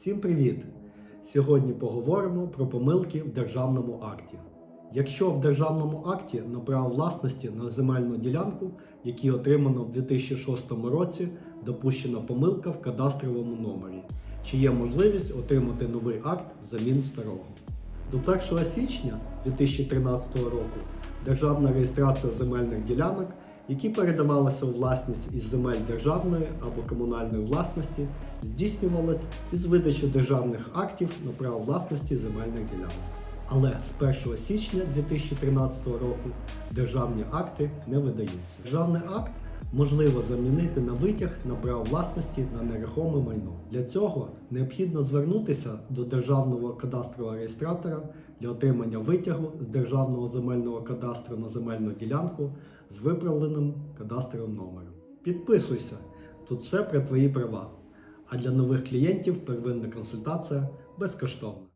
Всім привіт! Сьогодні поговоримо про помилки в державному акті. Якщо в державному акті на власності на земельну ділянку, які отримано в 2006 році, допущена помилка в кадастровому номері, чи є можливість отримати новий акт взамін старого. До 1 січня 2013 року державна реєстрація земельних ділянок, які передавалися у власність із земель державної або комунальної власності, здійснювалась із видачі державних актів на право власності земельних ділянок. Але з 1 січня 2013 року державні акти не видаються. Державний акт можливо замінити на витяг на право власності на нерухоме майно. Для цього необхідно звернутися до державного кадастрового реєстратора для отримання витягу з державного земельного кадастру на земельну ділянку з виправленим кадастровим номером. Підписуйся, тут все про твої права. А для нових клієнтів первинна консультація безкоштовна.